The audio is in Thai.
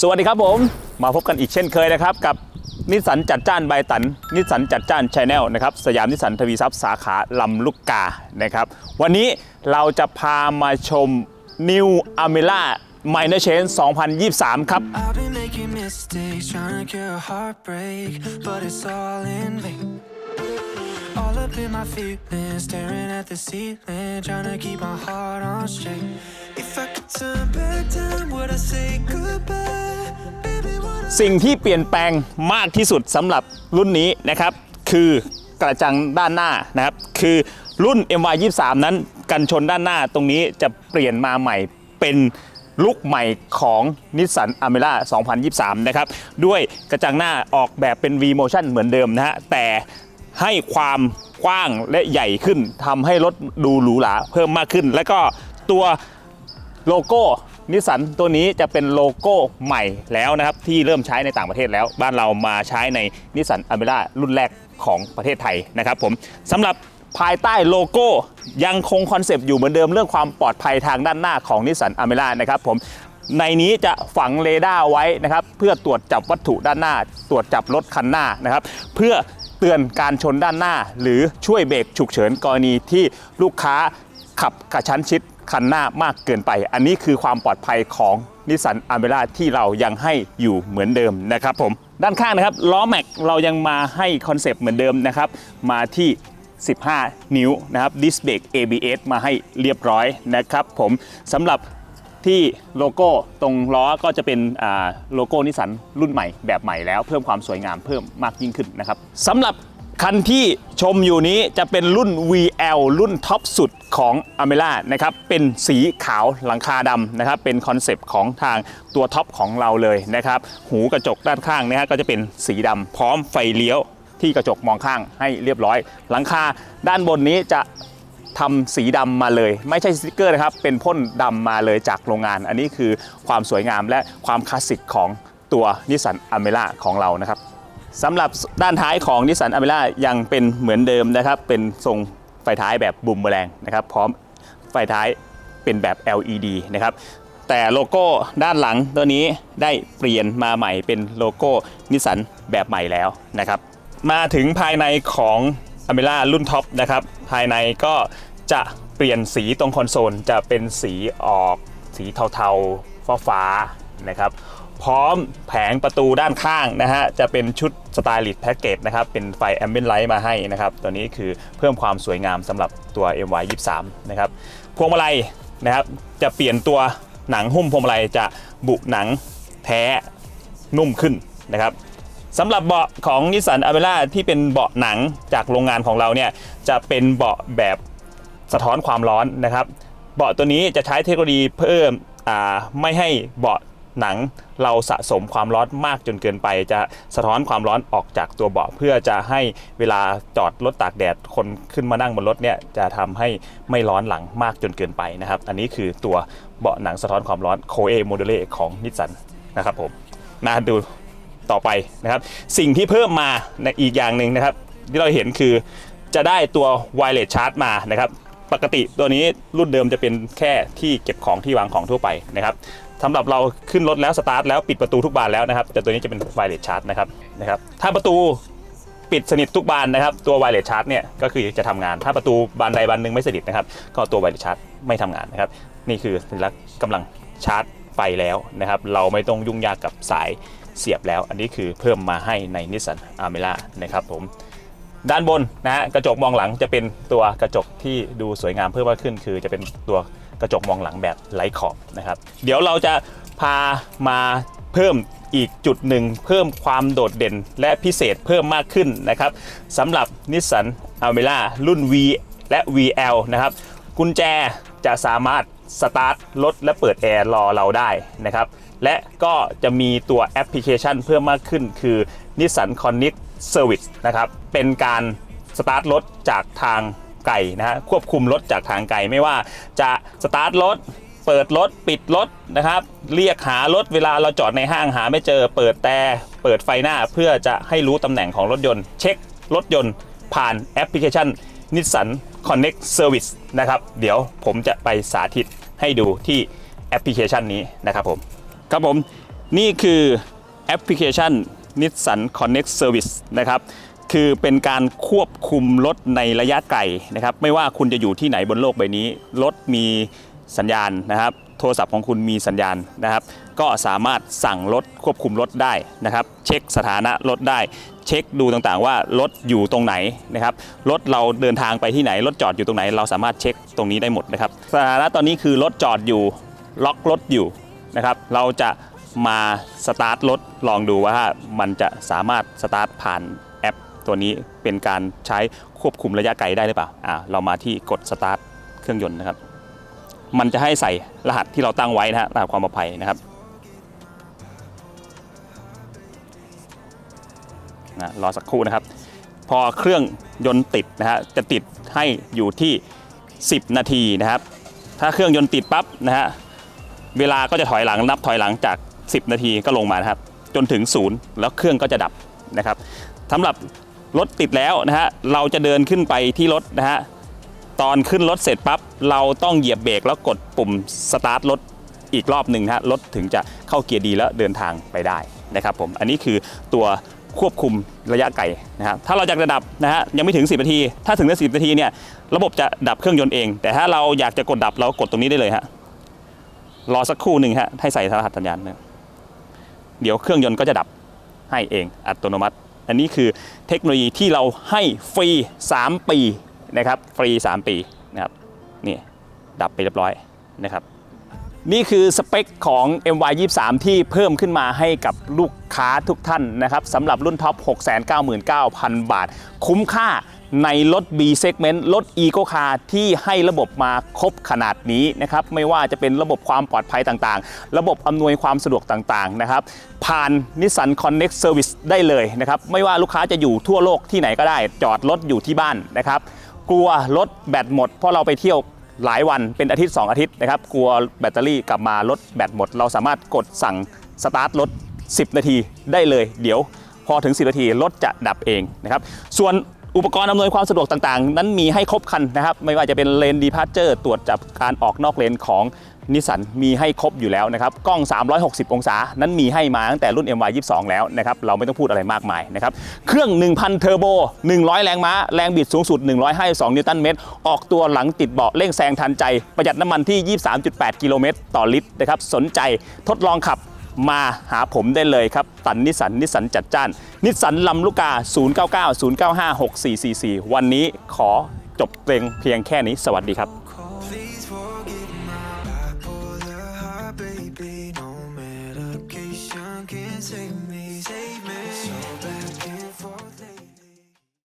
สวัสดีครับผม มาพบกันอีกเช่นเคยนะครับ กับนิสสันจัดจ้านใบตัน นิสสันจัดจ้านชาแนลนะครับสยามนิสสันทวีทรัพย์สาขาลำลูกกานะครับ วันนี้เราจะพามาชม New Amela Minor Change 2023 ครับ I've been making mistakes, trying to cure a heartbreak, but it's all in vain. All up in my feelings, staring at the ceiling, trying to keep my heart on straight. If I could turn back time, would I say goodbye? สิ่งที่เปลี่ยนแปลงมากที่สุดสำหรับรุ่นนี้นะครับ คือกระจังด้านหน้านะครับ คือรุ่น MY 23 นั้นกันชนด้านหน้าตรงนี้จะเปลี่ยนมาใหม่เป็นลุคใหม่ของนิสสันอเมร่า2023 นะครับ ด้วยกระจังหน้าออกแบบเป็น V motion เหมือนเดิมนะฮะ แต่ให้ความกว้างและใหญ่ขึ้นทำให้รถดูหรูหราเพิ่มมากขึ้น และก็ตัวโลโก้ นิสสันตัวนี้จะเป็นโลโก้ใหม่แล้วนะครับ ที่เริ่มใช้ในต่างประเทศแล้ว บ้านเรามาใช้ในนิสสันอเมร่ารุ่นแรกของประเทศไทยนะครับผมสำหรับภายใต้โลโก้ยังคงคอนเซปต์อยู่เหมือนเดิมเรื่องความปลอดภัยทางด้านหน้าของนิสสันอเมร่านะครับผมในนี้จะฝังเรดาร์ไว้นะครับ เพื่อตรวจจับวัตถุด้านหน้า ตรวจจับรถคันหน้านะครับ เพื่อเตือนการชนด้านหน้า หรือช่วยเบรกฉุกเฉินกรณีที่ลูกค้าขับกระชั้นชิด คันหน้ามากเกินไป อันนี้คือความปลอดภัยของนิสสันอเมร่าที่เรายังให้อยู่เหมือนเดิมนะครับผมด้านข้างนะครับล้อแม็กเรายังมาให้คอนเซปต์เหมือนเดิมนะครับมาที่ 15 นิ้วนะครับดิสเบรก ABS มาให้เรียบร้อยนะครับผมสำหรับที่โลโก้ตรงล้อก็จะเป็นโลโก้นิสสันรุ่นใหม่แบบใหม่แล้ว เพิ่มความสวยงามเพิ่มมากยิ่งขึ้นนะครับสำหรับ คันที่ชมอยู่นี้จะเป็นรุ่น VL รุ่นท็อปสุดของ a m e r a นะครับ เป็นสีขาวหลังคาดำนะครับ เป็นคอนเซปต์ของทางตัวท็อปของเราเลยนะครับ หูกระจกด้านข้างนะฮะก็จะเป็นสีดำพร้อมไฟเลี้ยวที่กระจกมองข้างให้เรียบร้อย หลังคาด้านบนนี้จะทำสีดำมาเลย ไม่ใช่สติกเกอร์นะครับ เป็นพ่นดำมาเลยจากโรงงาน อันนี้คือความสวยงามและความคลาสสิกของตัวนิสสันอเมร่าของเรานะครับ สำหรับด้านท้ายของนิสสันอเมร่ายังเป็นเหมือนเดิมนะครับ เป็นทรงไฟท้ายแบบบุมแมลงนะครับ พร้อมไฟท้ายเป็นแบบ LED นะครับ แต่โลโก้ด้านหลังตัวนี้ได้เปลี่ยนมาใหม่เป็นโลโก้นิสสันแบบใหม่แล้วนะครับ มาถึงภายในของอเมร่ารุ่นท็อปนะครับ ภายในก็จะเปลี่ยนสีตรงคอนโซลจะเป็นสีออกสีเทาๆฟ้าๆนะครับ พร้อมแผงประตูด้านข้างนะฮะ จะเป็นชุดสไตลิ s ์แพ็กเกจนะครับ เป็นไฟแอมเบ t ไลท์มาให้นะครับ ตัวนี้คือเพิ่มความสวยงามสำหรับตัว MY 23 นะครับ พวงมาลัยนะครับ จะเปลี่ยนตัวหนังหุ้มพวงมาลัยจะบุหนังแท้นุ่มขึ้นนะครับสำหรับเบาะของนิสสันอเ e ร่าที่เป็นเบาะหนังจากโรงงานของเราเนี่ยจะเป็นเบาะแบบสะท้อนความร้อนนะครับ เบาะตัวนี้จะใช้เทคโนโลยีเพิ่มอ่าไม่ให้เบาะ หนังเราสะสมความร้อนมากจนเกินไป จะสะท้อนความร้อนออกจากตัวเบาะเพื่อจะให้เวลาจอดรถตากแดดคนขึ้นมานั่งบนรถเนี่ยจะทำให้ไม่ร้อนหลังมากจนเกินไปนะครับ อันนี้คือตัวเบาะหนังสะท้อนความร้อนโคเอโมเดเลของนิสสันนะครับผมมาดูต่อไปนะครับ สิ่งที่เพิ่มมาอีกอย่างหนึ่งนะครับ ที่เราเห็นคือจะได้ตัว wireless charge มานะครับปกติตัวนี้รุ่นเดิมจะเป็นแค่ที่เก็บของที่วางของทั่วไปนะครับ สำหรับเราขึ้นรถแล้วสตาร์ทแล้วปิดประตูทุกบานแล้วนะครับแต่ตัวนี้จะเป็น wireless charge นะครับนะครับถ้าประตูปิดสนิททุกบานนะครับตัว wireless charge เนี่ยก็คือจะทำงาน ถ้าประตูบานใดบานหนึ่งไม่สนิทนะครับก็ตัว wireless charge ไม่ทำงานนะครับนี่คือสัญลักษณ์กำลังชาร์จไฟแล้วนะครับเราไม่ต้องยุ่งยากกับสายเสียบแล้ว อันนี้คือเพิ่มมาให้ใน Nissan a r m e r a นะครับผมด้านบนนะฮะกระจกมองหลังจะเป็นตัวกระจกที่ดูสวยงามเพิ่มมากขึ้น คือจะเป็นตัว กระจกมองหลังแบบไร้ขอบนะครับ เดี๋ยวเราจะพามาเพิ่มอีกจุดหนึ่งเพิ่มความโดดเด่นและพิเศษเพิ่มมากขึ้นนะครับสำหรับ Nissan a r m e r a รุ่น V และ VL นะครับ กุญแจจะสามารถสตาร์ทรถและเปิดแอร์รอเราได้นะครับ และก็จะมีตัวแอปพลิเคชันเพิ่มมากขึ้นคือ Nissan Connect Service นะครับ เป็นการสตาร์ทรถจากทาง ไกลนะฮะควบคุมรถจากทางไกลไม่ว่าจะสตาร์ทรถเปิดรถปิดรถนะครับ เรียกหารถเวลาเราจอดในห้างหาไม่เจอ เปิดแต่เปิดไฟหน้าเพื่อจะให้รู้ตำแหน่งของรถยนต์ เช็ครถยนต์ผ่านแอปพลิเคชัน Nissan Connect Service นะครับ เดี๋ยวผมจะไปสาธิตให้ดูที่แอปพลิเคชันนี้นะครับผม ครับผม นี่คือแอปพลิเคชัน Nissan Connect Service นะครับ คือเป็นการควบคุมรถในระยะไกลนะครับ ไม่ว่าคุณจะอยู่ที่ไหนบนโลกใบนี้ รถมีสัญญาณนะครับ โทรศัพท์ของคุณมีสัญญาณนะครับ ก็สามารถสั่งรถควบคุมรถได้นะครับ เช็คสถานะรถได้ เช็คดูต่างๆว่ารถอยู่ตรงไหนนะครับ รถเราเดินทางไปที่ไหน รถจอดอยู่ตรงไหน เราสามารถเช็คตรงนี้ได้หมดนะครับ สถานะตอนนี้คือรถจอดอยู่ ล็อกรถอยู่นะครับ เราจะมาสตาร์ทรถลองดูว่ามันจะสามารถสตาร์ทผ่านแอป ตัวนี้เป็นการใช้ควบคุมระยะไกลได้หรือเปล่าอ่าเรามาที่กดสตาร์ทเครื่องยนต์นะครับมันจะให้ใส่รหัสที่เราตั้งไว้นะฮะรหัสความปลอดภัยนะครับนะรอสักครู่นะครับ พอเครื่องยนต์ติดนะฮะจะติดให้อยู่ที่ 10 นาทีนะครับ ถ้าเครื่องยนต์ติดปั๊บนะฮะเวลาก็จะถอยหลังนับถอยหลังจาก 10 นาทีก็ลงมานะครับ จนถึงศูนย์แล้วเครื่องก็จะดับนะครับสำหรับ รถติดแล้วนะฮะเราจะเดินขึ้นไปที่รถนะฮะตอนขึ้นรถเสร็จปั๊บเราต้องเหยียบเบรกแล้วกดปุ่มสตาร์ทรถอีกรอบหนึ่งฮะรถถึงจะเข้าเกียร์ดีแล้วเดินทางไปได้นะครับผมอันนี้คือตัวควบคุมระยะไกลนะฮะถ้าเราอยากจะดับนะฮะยังไม่ถึง 10 นาที ถ้าถึงได้10นาทีเนี่ยระบบจะดับเครื่องยนต์เอง แต่ถ้าเราอยากจะกดดับเรากดตรงนี้ได้เลยฮะรอสักครู่หนึ่งฮะให้ใส่รหัสสัญญาณเดี๋ยวเครื่องยนต์ก็จะดับให้เองอัตโนมัติ อันนี้คือเทคโนโลยีที่เราให้ฟรี 3 ปีนะครับ ฟรี 3 ปีนะครับ นี่ ดับไปเรียบร้อยนะครับ นี่คือสเปคของ MY23 ที่เพิ่มขึ้นมาให้กับลูกค้าทุกท่านนะครับสำหรับรุ่นท็อป 699,000 บาท คุ้มค่าในรถ B segment รถ Eco Car ที่ให้ระบบมาครบขนาดนี้นะครับไม่ว่าจะเป็นระบบความปลอดภัยต่างๆ ระบบอำนวยความสะดวกต่างๆนะครับผ่าน Nissan Connect Service ได้เลยนะครับไม่ว่าลูกค้าจะอยู่ทั่วโลกที่ไหนก็ได้ จอดรถอยู่ที่บ้านนะครับกลัวรถแบตหมดเพราะเราไปเที่ยว หลายวันเป็นอาทิตย์ 2 อาทิตย์นะครับกลัวแบตเตอรี่กลับมารถแบตหมด เราสามารถกดสั่งสตาร์ทรถ 10 นาทีได้เลย เดี๋ยวพอถึง 10 นาทีรถจะดับเองนะครับส่วนอุปกรณ์อำนวยความสะดวกต่างๆ นั้นมีให้ครบครันนะครับ ไม่ว่าจะเป็นเลนดีพาร์เจอร์ตรวจจับการออกนอกเลนของ นิสสันมีให้ครบอยู่แล้วนะครับกล้อง 360 องศา นั้นมีให้มาตั้งแต่รุ่น MY22 แล้วนะครับเราไม่ต้องพูดอะไรมากมายนะครับเครื่อง 1,000 เทอร์โบ 100 แรงม้า แรงบิดสูงสุด 152 นิวตันเมตร ออกตัวหลังติดเบาะเร่งแซงทันใจ ประหยัดน้ำมันที่ 23.8 กิโลเมตรต่อลิตรนะครับสนใจทดลองขับมาหาผมได้เลยครับ ตันนิสสันนิสสันจัดจ้าน นิสสันลำลูกกา 0990956444 วันนี้ขอจบเพลงเพียงแค่นี้สวัสดีครับ